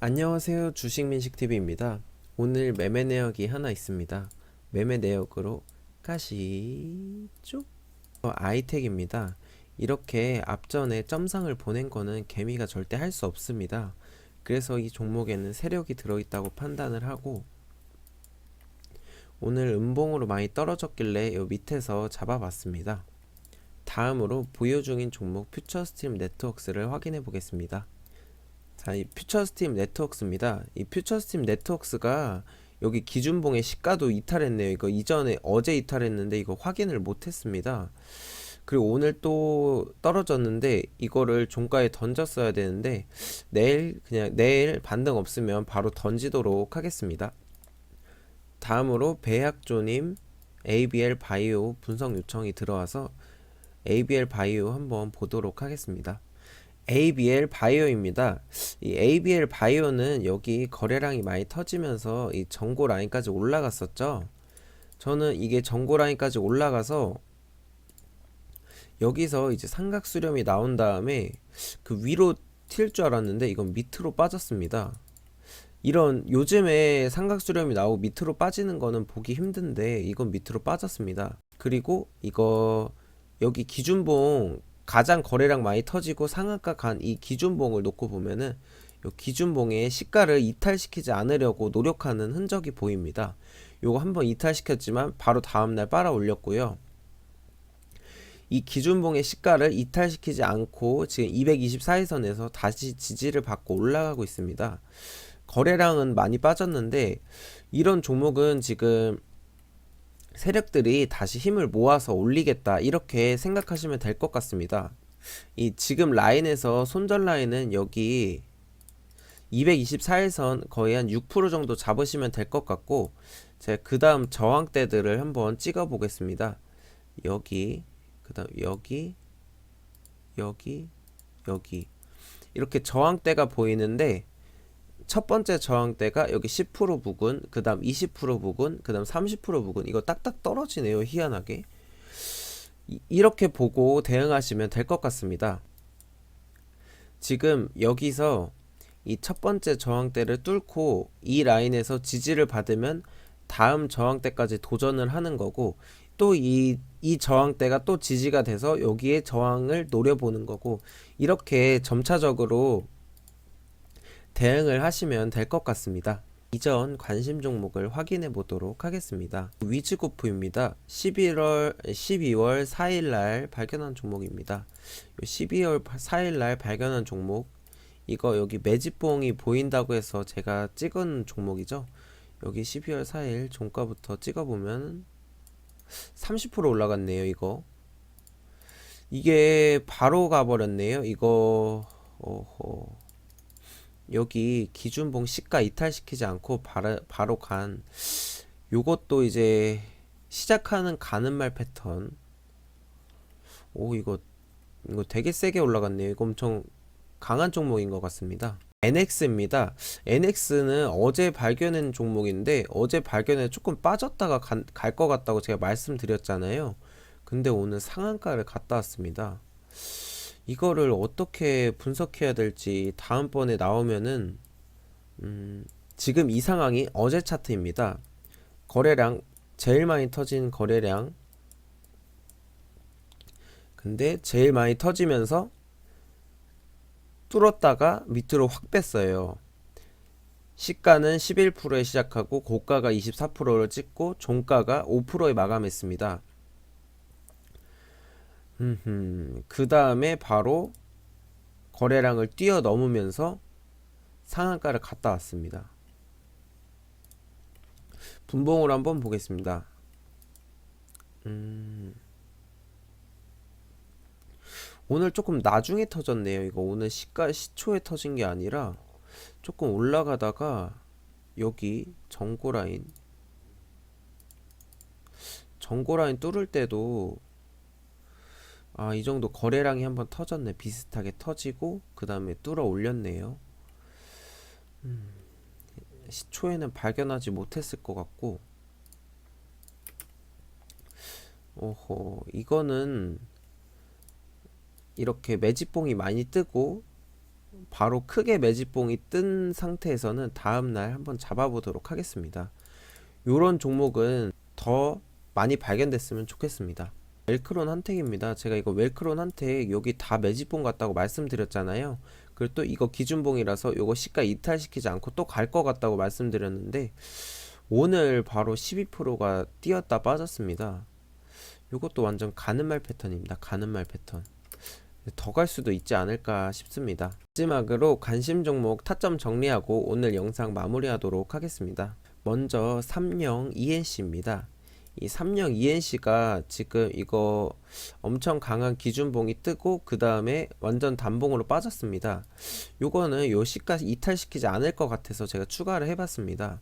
안녕하세요. 주식민식TV입니다. 오늘 매매 내역이 하나 있습니다. 매매 내역으로 가시죠. 어, 아이텍입니다. 이렇게 앞전에 점상을 보낸 거는 개미가 절대 할 수 없습니다. 그래서 이 종목에는 세력이 들어있다고 판단을 하고 오늘 음봉으로 많이 떨어졌길래 요 밑에서 잡아봤습니다 다음으로 보유 중인 종목 퓨처스트림 네트워크스를 확인해 보겠습니다 자, 이 퓨처스팀 네트워크스입니다. 이 퓨처스팀 네트워크스가 여기 기준봉의 시가도 이탈했네요. 이거 이전에 어제 이탈했는데 이거 확인을 못했습니다. 그리고 오늘 또 떨어졌는데 이거를 종가에 던졌어야 되는데 내일 그냥 내일 반등 없으면 바로 던지도록 하겠습니다. 다음으로 배약조님 ABL 바이오 분석 요청이 들어와서 ABL 바이오 한번 보도록 하겠습니다. ABL 바이오입니다. 이 ABL 바이오는 여기 거래량이 많이 터지면서 이 전고 라인까지 올라갔었죠. 저는 이게 전고 라인까지 올라가서 여기서 이제 삼각 수렴이 나온 다음에 그 위로 튈 줄 알았는데 이건 밑으로 빠졌습니다. 이런 요즘에 삼각 수렴이 나오고 밑으로 빠지는 거는 보기 힘든데 이건 밑으로 빠졌습니다. 그리고 이거 여기 기준봉 가장 거래량 많이 터지고 상한가 간 이 기준봉을 놓고 보면은 요 기준봉의 시가를 이탈시키지 않으려고 노력하는 흔적이 보입니다. 요거 한번 이탈시켰지만 바로 다음날 빨아 올렸고요. 이 기준봉의 시가를 이탈시키지 않고 지금 224일선에서 다시 지지를 받고 올라가고 있습니다. 거래량은 많이 빠졌는데 이런 종목은 지금 세력들이 다시 힘을 모아서 올리겠다 이렇게 생각하시면 될 것 같습니다. 이 지금 라인에서 손절 라인은 여기 224일선 거의 한 6% 정도 잡으시면 될 것 같고 제가 그 다음 저항대들을 한번 찍어 보겠습니다. 여기 그 다음 여기 여기 여기 이렇게 저항대가 보이는데 첫 번째 저항 대가 여기 10% 부근, 그 다음 20% 부근, 그 다음 30% 부근. 이거 딱딱 떨어지네요. 희한하게. 이, 이렇게 보고 대응하시면 될 것 같습니다. 지금 여기서 이 첫 번째 저항대를 뚫고 이 라인에서 지지를 받으면 다음 저항대까지 도전을 하는 거고 또이이 저항대가 또 지지가 돼서 여기에 저항을 노려보는 거고 이렇게 점차적으로 대응을 하시면 될 것 같습니다. 이전 관심 종목을 확인해 보도록 하겠습니다. 위즈고프입니다. 11월 12월 4일 날 발견한 종목입니다. 12월 4일 날 발견한 종목 이거 여기 매집봉이 보인다고 해서 제가 찍은 종목이죠. 여기 12월 4일 종가부터 찍어 보면 30% 올라갔네요, 이거. 이게 바로 가버렸네요. 이거 어허. 여기 기준봉 시가 이탈시키지 않고 바로, 바로 간 요것도 이제 시작하는 가는 말 패턴. 오 이거 이거 되게 세게 올라갔네요. 이거 엄청 강한 종목인 것 같습니다. NX입니다. NX는 어제 발견한 종목인데 어제 발견해 조금 빠졌다가 갈 것 같다고 제가 말씀드렸잖아요. 근데 오늘 상한가를 갔다 왔습니다 이거를 어떻게 분석해야 될지 다음번에 나오면은 음, 지금 이 상황이 어제 차트입니다. 거래량 제일 많이 터진 거래량 근데 제일 많이 터지면서 뚫었다가 밑으로 확 뺐어요. 시가는 11%에 시작하고 고가가 24%를 찍고 종가가 5%에 마감했습니다. 그 다음에 바로 거래량을 뛰어넘으면서 상한가를 갔다 왔습니다. 분봉을 한번 보겠습니다. 음, 오늘 조금 나중에 터졌네요. 이거 오늘 시가 시초에 터진 게 아니라 조금 올라가다가 여기 정고 라인 정고 라인 뚫을 때도 아, 이 정도 거래량이 한번 터졌네. 비슷하게 터지고 그 다음에 뚫어 올렸네요. 음, 시초에는 발견하지 못했을 것 같고 오호, 이거는 이렇게 매집봉이 많이 뜨고 바로 크게 매집봉이 뜬 상태에서는 다음날 한번 잡아보도록 하겠습니다. 요런 종목은 더 많이 발견됐으면 좋겠습니다. 웰크론 한택입니다. 제가 이거 웰크론 한택 여기 다 매집봉 같다고 말씀드렸잖아요. 그리고 또 이거 기준봉이라서 요거 시가 이탈시키지 않고 또 갈 것 같다고 말씀드렸는데 오늘 바로 12%가 뛰었다 빠졌습니다. 요것도 완전 가는 말 패턴입니다. 가는 말 패턴. 더 갈 수도 있지 않을까 싶습니다. 마지막으로 관심 종목 타점 정리하고 오늘 영상 마무리하도록 하겠습니다. 먼저 삼령 ENC입니다. 이 삼령 ENC가 지금 이거 엄청 강한 기준봉이 뜨고 그 다음에 완전 단봉으로 빠졌습니다. 요거는 요 시가 이탈시키지 않을 것 같아서 제가 추가를 해봤습니다.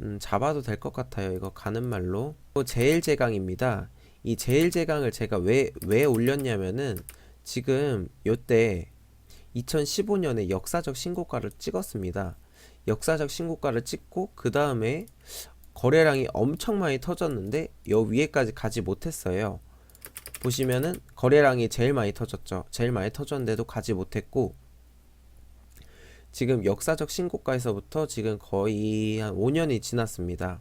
음, 잡아도 될 것 같아요. 이거 가는 말로. 또 제일 제강입니다. 이 제일 제강을 제가 왜, 왜 올렸냐면은 지금 요때 2015년에 역사적 신고가를 찍었습니다. 역사적 신고가를 찍고 그 다음에 거래량이 엄청 많이 터졌는데 요 위에까지 가지 못했어요. 보시면은 거래량이 제일 많이 터졌죠. 제일 많이 터졌는데도 가지 못했고 지금 역사적 신고가에서부터 지금 거의 한 5년이 지났습니다.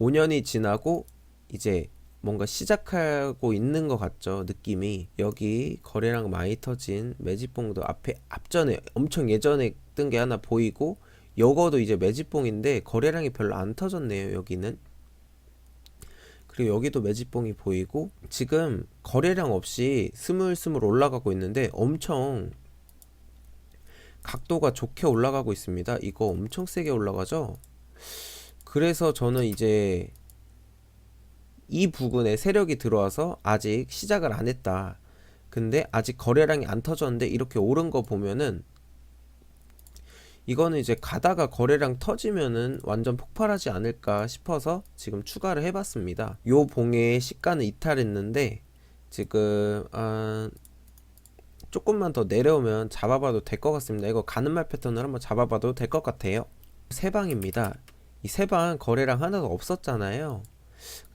5년이 지나고 이제 뭔가 시작하고 있는 것 같죠 느낌이 여기 거래량 많이 터진 매집봉도 앞에 앞전에 엄청 예전에 뜬 게 하나 보이고 요거도 이제 매집봉인데 거래량이 별로 안 터졌네요 여기는. 그리고 여기도 매집봉이 보이고 지금 거래량 없이 스물스물 올라가고 있는데 엄청 각도가 좋게 올라가고 있습니다. 이거 엄청 세게 올라가죠? 그래서 저는 이제 이 부근에 세력이 들어와서 아직 시작을 안 했다. 근데 아직 거래량이 안 터졌는데 이렇게 오른 거 보면은 이거는 이제 가다가 거래량 터지면은 완전 폭발하지 않을까 싶어서 지금 추가를 해봤습니다. 요 봉의 시가는 이탈했는데 지금 아 조금만 더 내려오면 잡아봐도 될 것 같습니다. 이거 가는 말 패턴을 한번 잡아봐도 될 것 같아요. 세 방입니다. 이 세 방 거래량 하나도 없었잖아요.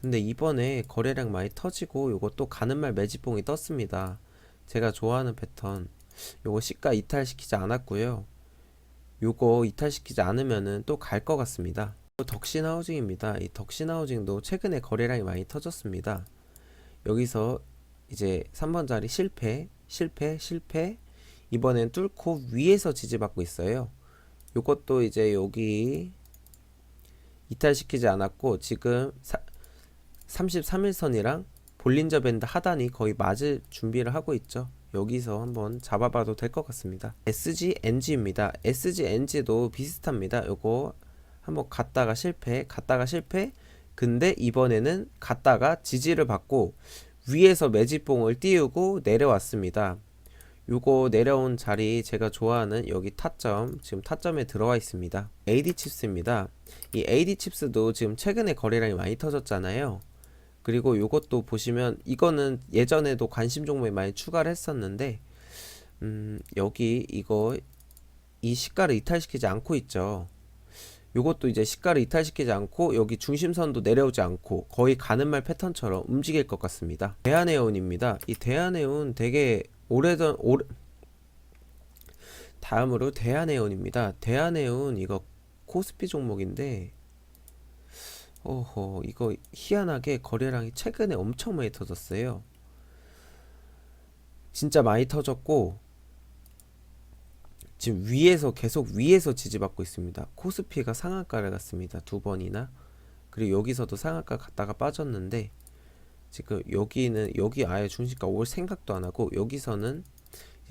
근데 이번에 거래량 많이 터지고 요것도 가는 말 매집봉이 떴습니다. 제가 좋아하는 패턴. 요거 시가 이탈시키지 않았고요. 요거 이탈시키지 않으면은 또 갈 것 같습니다. 덕신 하우징입니다. 이 덕신 하우징도 최근에 거래량이 많이 터졌습니다. 여기서 이제 3번 자리 실패, 실패, 실패. 이번엔 뚫고 위에서 지지받고 있어요. 요것도 이제 여기 이탈시키지 않았고 지금 33일선이랑 볼린저 밴드 하단이 거의 맞을 준비를 하고 있죠. 여기서 한번 잡아봐도 될 것 같습니다. SGNG입니다. SGNG도 비슷합니다. 요거 한번 갔다가 실패, 갔다가 실패. 근데 이번에는 갔다가 지지를 받고 위에서 매집봉을 띄우고 내려왔습니다. 요거 내려온 자리 제가 좋아하는 여기 타점 지금 타점에 들어와 있습니다. AD 칩스입니다. 이 AD 칩스도 지금 최근에 거래량이 많이 터졌잖아요. 그리고 요것도 보시면 이거는 예전에도 관심 종목에 많이 추가를 했었는데 음, 여기 이거 이 시가를 이탈시키지 않고 있죠. 요것도 이제 시가를 이탈시키지 않고 여기 중심선도 내려오지 않고 거의 가는 말 패턴처럼 움직일 것 같습니다. 대한해운입니다. 이 대한해운 되게 오래전 오래 다음으로 대한해운입니다. 대한해운 이거 코스피 종목인데 어허 이거 희한하게 거래량이 최근에 엄청 많이 터졌어요. 진짜 많이 터졌고 지금 위에서 계속 위에서 지지받고 있습니다. 코스피가 상한가를 갔습니다. 두 번이나 그리고 여기서도 상한가 갔다가 빠졌는데 지금 여기는 여기 아예 중심가 올 생각도 안 하고 여기서는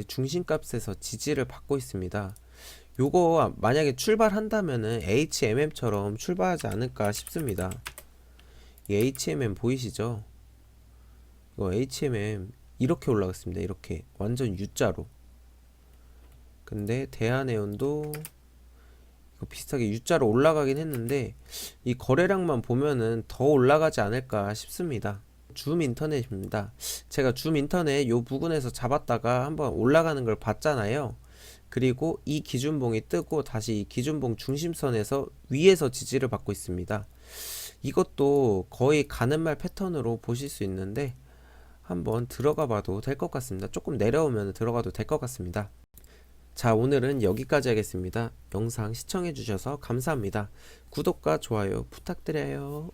중심값에서 지지를 받고 있습니다. 요거 만약에 출발한다면은 HMM처럼 출발하지 않을까 싶습니다. 이 HMM 보이시죠? 이거 HMM 이렇게 올라갔습니다. 이렇게 완전 U자로. 근데 대한해운도 비슷하게 U자로 올라가긴 했는데 이 거래량만 보면은 더 올라가지 않을까 싶습니다. 줌 인터넷입니다. 제가 줌 인터넷 요 부근에서 잡았다가 한번 올라가는 걸 봤잖아요. 그리고 이 기준봉이 뜨고 다시 이 기준봉 중심선에서 위에서 지지를 받고 있습니다. 이것도 거의 가는 말 패턴으로 보실 수 있는데 한번 들어가 봐도 될 것 같습니다. 조금 내려오면 들어가도 될 것 같습니다. 자, 오늘은 여기까지 하겠습니다. 영상 시청해 주셔서 감사합니다. 구독과 좋아요 부탁드려요.